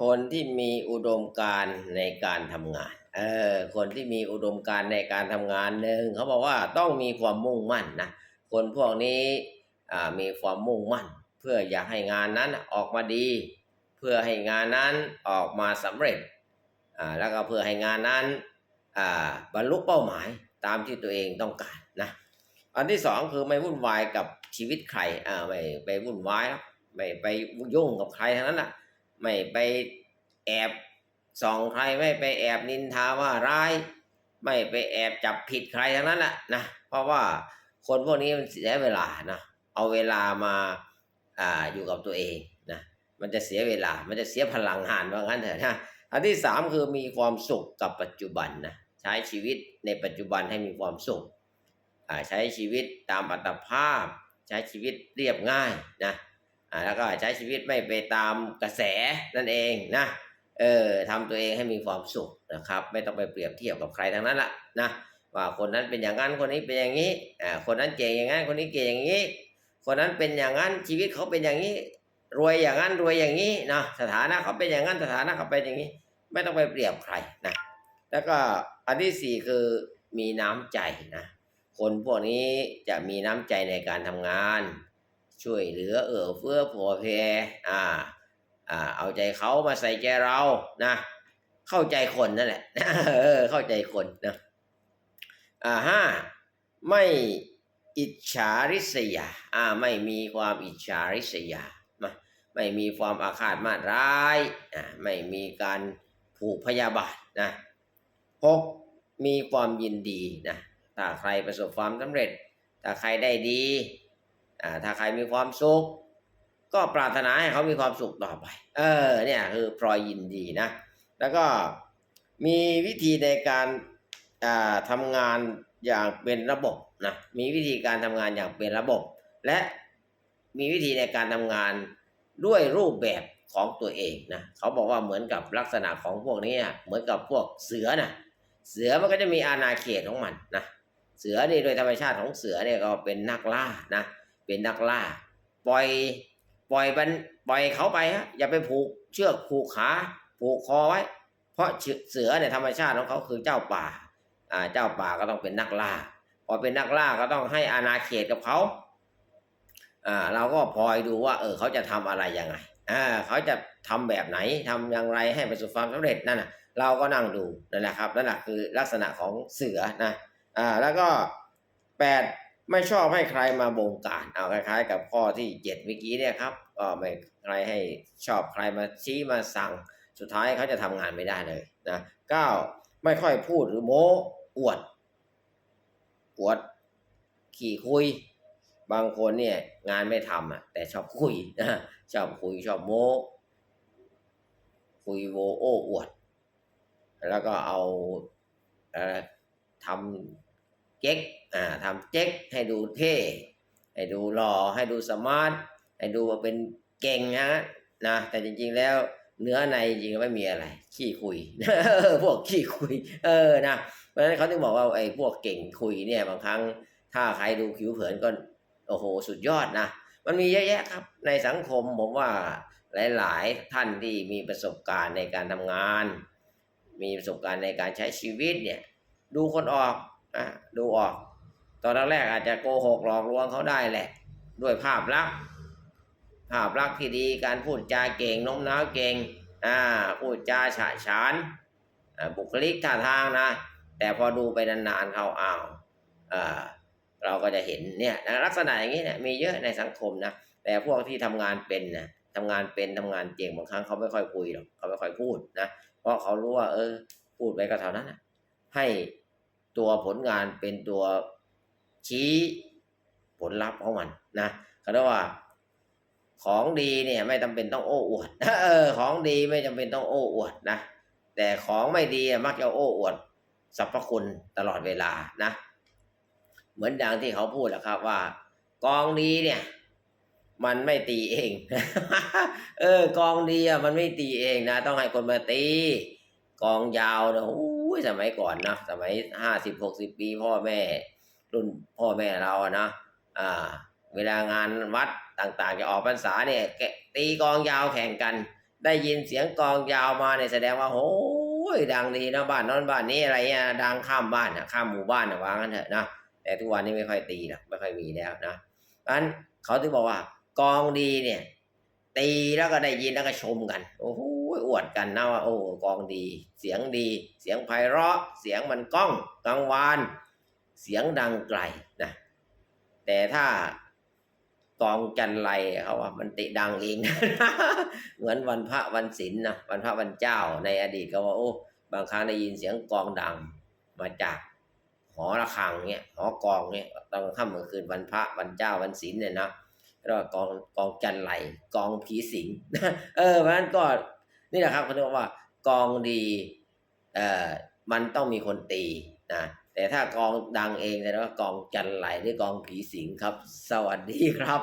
คนที่มีอุดมการณ์ในการทำงาน เออ คนที่มีอุดมการณ์ในการทำงานหนึ่งเขาบอกว่าต้องมีความมุ่งมั่นนะ คนพวกนี้อ่ามีความมุ่งมั่น เพื่ออยากให้งานนั้นออกมาดี เพื่อให้งานนั้นออกมาสำเร็จอ่าแล้วก็เพื่อให้งานนั้นอ่าบรรลุเป้าหมายตามที่ตัวเองต้องการนะ อันที่สองคือไม่วุ่นวายกับชีวิตใครอ่าไม่ไปวุ่นวายหรอกไม่ไปยุ่งกับใครทั้งนั้นแหละ ไม่ไปแอบส่องใครไม่ไปแอบนินทาว่าร้าย ไม่ไปแอบจับผิดใครทั้งนั้นแหละนะเพราะว่าคนพวกนี้มันเสียเวลานะเอาเวลามาอ่าอยู่กับตัวเองนะมันจะเสียเวลา มันจะเสียพลังงานว่างั้นเถอะนะอันที่สามคือมีความสุขกับปัจจุบันนะใช้ชีวิตในปัจจุบันให้มีความสุขอ่าใช้ชีวิตตามอัตภาพ ใช้ชีวิตเรียบง่ายนะ แล้วก็ใช้ชีวิตไม่ไปตามกระแสนั่นเองนะเออทำตัวเองให้มีความสุขนะครับ ไม่ต้องไปเปรียบเทียบกับใครทั้งนั้นละนะว่าคนนั้นเป็นอย่างนั้นคนนี้เป็นอย่างนี้อ่าคนนั้นเก่งอย่างนั้นคนนี้เก่งอย่างนี้ คนนั้นเป็นอย่างนั้นชีวิตเขาเป็นอย่างนี้ รวยอย่างนั้นรวยอย่างนี้นะสถานะเขาเป็นอย่างนั้นสถานะเขาเป็นอย่างนี้ ไม่ต้องไปเปรียบใครนะแล้วก็อันที่สี่คือมีน้ำใจนะคนพวกนี้จะมีน้ำใจในการทำงาน ช่วยเหลือเอื้อเฟื้อผัวเพอ่าอ่า เอาใจเขามาใส่ใจเรานะ เข้าใจคนนั่นแหละเออเข้าใจคนนะอ่าห้าไม่อิจฉาริษยาอ่าไม่มีความอิจฉาริษยาไม่ไม่มีความอาฆาตมาร้ายอ่าไม่มีการผูกพยาบาทนะหกมีความยินดีนะถ้าใครประสบความสำเร็จ ถ้าใครได้ดี ถ้าใครมีความสุข ก็ปรารถนาให้เขามีความสุขต่อไป เออ เนี่ยคือพลอยยินดีนะ แล้วก็มีวิธีในการอ่าทำงานอย่างเป็นระบบนะ มีวิธีการทำงานอย่างเป็นระบบ และมีวิธีในการทำงานด้วยรูปแบบของตัวเองนะเขาบอกว่าเหมือนกับลักษณะของพวกนี้เหมือนกับพวกเสือนะเสือมันก็จะมีอาณาเขตของมันนะเสือนี่โดยธรรมชาติของเสือเนี่ยก็เป็นนักล่านะ เป็นนักล่า ปล่อย ปล่อยมันปล่อยเขาไปฮะอย่าไปผูกเชือกผูกขาผูกคอไว้ เพราะเสือเนี่ยธรรมชาติของเขาคือเจ้าป่าอ่าเจ้าป่าก็ต้องเป็นนักล่า พอเป็นนักล่าก็ต้องให้อาณาเขตกับเขาอ่าเราก็พลอยดูว่า เออเขาจะทำอะไรยังไงอ่าเขาจะทำแบบไหนทำอย่างไรให้ประสบความสำเร็จนั่นน่ะเราก็นั่งดูนั่นแหละครับนั่นแหละคือลักษณะของเสือนะอ่าแล้วก็แปด ไม่ชอบให้ใครมาบงการ เอาคล้ายๆ กับข้อที่เจ็ดเมื่อกี้เนี่ยครับก็ไม่ใครให้ชอบใครมาชี้มาสั่ง สุดท้ายเขาจะทำงานไม่ได้เลยนะเก้าไม่ค่อยพูดหรือโม้อวด อวด ขี่คุย บางคนเนี่ย งานไม่ทำอะ แต่ชอบคุยนะชอบคุยชอบโม้คุยโวโอ้อวด แล้วก็เอาเอ่อทำ เก๊กอ่าทำเจ๊กให้ดูเท่ ให้ดูหล่อ ให้ดูสมาร์ท ให้ดูว่าเป็นเก่งนะนะ แต่จริงๆแล้วเนื้อในจริงไม่มีอะไร ขี้คุย พวกขี้คุย เออนะ เพราะฉะนั้นเขาถึงบอกว่าไอ้พวกเก่งคุยเนี่ยบางครั้งถ้าใครดูผิวเผินก็โอ้โหสุดยอดนะ มันมีเยอะแยะครับ ในสังคมผมว่าหลาย ๆ ท่านที่มีประสบการณ์ในการทำงาน มีประสบการณ์ในการใช้ชีวิตเนี่ย ดูคนออก อะดูออก ตอนแรกอาจจะโกหกหลอกลวงเขาได้แหละ ด้วยภาพลักษณ์ภาพลักษณ์ที่ดีการพูดจาเก่งโน้มน้าวเก่งอ่าพูดจาฉะฉานบุคลิกท่าทางนะ แต่พอดูไปนานๆเขาอ้าวอ่าเราก็จะเห็นเนี่ยนะลักษณะอย่างนี้เนี่ยมีเยอะในสังคมนะแต่พวกที่ทำงานเป็นนะทำงานเป็นทำงานเก่งบางครั้งเขาไม่ค่อยคุยหรอกเขาไม่ค่อยพูดนะเพราะเขารู้ว่า เออ พูดไปก็เท่านั้นนะให้ ตัวผลงานเป็นตัวชี้ผลลัพธ์ของมันนะเขาเรียกว่าของดีเนี่ยไม่จำเป็นต้องโอ้อวดเออของดีไม่จำเป็นต้องโอ้อวดนะแต่ของไม่ดีมักจะโอ้อวดสรรพคุณตลอดเวลานะ เหมือนอย่างที่เขาพูดแหละครับว่า กองดีเนี่ย มันไม่ตีเอง เออกองดีอะมันไม่ตีเองนะ ต้องให้คนมาตี กองยาวนะโอ้ สมัยก่อนนะสมัยห้าสิบหกสิบปีพ่อแม่ รุ่นพ่อแม่เราอะนะอ่า เวลางานวัดต่างๆ จะออกพรรษาเนี่ยตีกองยาวแข่งกัน ได้ยินเสียงกองยาวมาเนี่ยแสดงว่าโอ้ยดังดีนะบ้านนอนบ้านนี้อะไรเงี้ยดังข้ามบ้านนะข้ามหมู่บ้านนะว่างั้นเถอะนะแต่ทุกวันนี้ไม่ค่อยตีหรอกไม่ค่อยมีแล้วนะเพราะฉะนั้นเขาถึงบอกว่ากองดีเนี่ย ตีแล้วก็ได้ยินแล้วก็ชมกัน โอ้โหอวดกันนะว่าโอ้กองดี เสียงดี เสียงไพเราะ เสียงมันก้องกังวานเสียงดังไกลนะแต่ถ้ากองจันไรเขาว่ามันติดังเอง เหมือนวันพระวันศีลนะวันพระวันเจ้าในอดีตก็ว่าโอ้บางครั้งได้ยินเสียงกองดังมาจากหอระฆังเนี่ยหอกองเนี่ยตอนค่ำกลางคืนวันพระวันเจ้าวันศีลเนี่ยนะ เรียกว่ากองกองจันไหลกองผีสิงเออเพราะฉะนั้นก็นี่แหละครับเขาเรียกว่ากองดีเอ่อมันต้องมีคนตีนะแต่ถ้ากองดังเองแต่ว่ากองจันไหลหรือกองผีสิงครับ สวัสดีครับ